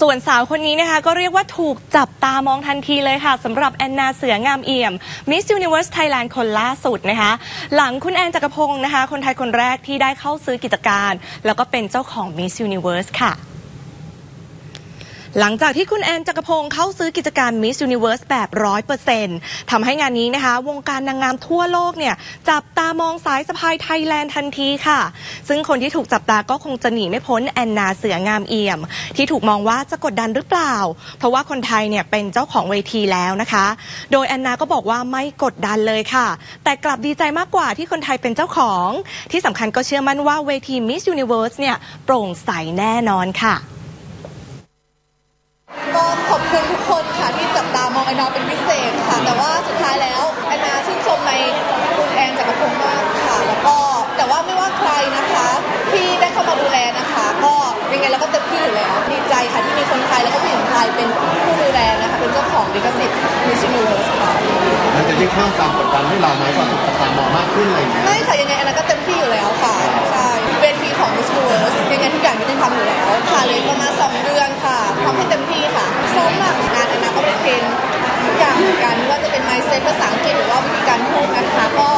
ส่วนสาวคนนี้นะคะ ก็เรียกว่าถูกจับตามองทันทีเลยค่ะสำหรับแอนนาเสืองามเอี่ยม Miss Universe Thailand คนล่าสุดนะคะ หลังคุณแอนจักรพงศ์นะคะ คนไทยคนแรกที่ได้เข้าซื้อกิจการ แล้วก็เป็นเจ้าของ Miss Universe ค่ะ หลังจากที่คุณแอนจักรพงศ์เข้าซื้อกิจการ Miss Universe แบบร้อยเปอร์เซ็นต์ทำให้งานนี้นะคะ วงการนางงามทั่วโลกเนี่ย จับตามองสายสะพายไทยแลนด์ทันทีค่ะ ซึ่งคนที่ถูกจับตาก็คงจะหนีไม่พ้นแอนนาเสืองามเอี่ยม ที่ถูกมองว่าจะกดดันหรือเปล่า เพราะว่าคนไทยเนี่ยเป็นเจ้าของเวทีแล้วนะคะ โดยแอนนาก็บอกว่าไม่กดดันเลยค่ะ แต่กลับดีใจมากกว่าที่คนไทยเป็นเจ้าของ ที่สำคัญก็เชื่อมั่นว่าเวที Miss Universe เนี่ยโปร่งใสแน่นอนค่ะ องแอนนาเป็นพิเศษค่ะ แต่ว่าสุดท้ายแล้วแอนนาชื่นชมในคุณแอนจักรพงศ์มากค่ะ แล้วก็แต่ว่าไม่ว่าใครนะคะที่ได้เข้ามาดูแลนะคะ ก็ยังไงเราก็เต็มที่อยู่แล้วดีใจค่ะที่มีคนไทยแล้วก็ผู้หญิงไทยเป็นผู้ดูแลนะคะเป็นเจ้าของลิขสิทธิ์ Miss Universe ค่ะมันจะยิ่งเพิ่มความกดดันให้เราไหมพอถูกจับตามองมากขึ้นอะไรอย่างเงี้ยไม่ค่ะยังไงแอนนาก็เต็มที่อยู่แล้วค่ะใช่เวทีของ Miss Universe ยังไงทุกอย่างไม่ได้ทำอยู่แล้วค่ะเลยประมาณสองเดือนค่ะทำให้เต็มที่ค่ะซ้อมหนัก mindset ภาษาอังกฤษหรือว่าวิธีการพูดนะคะก็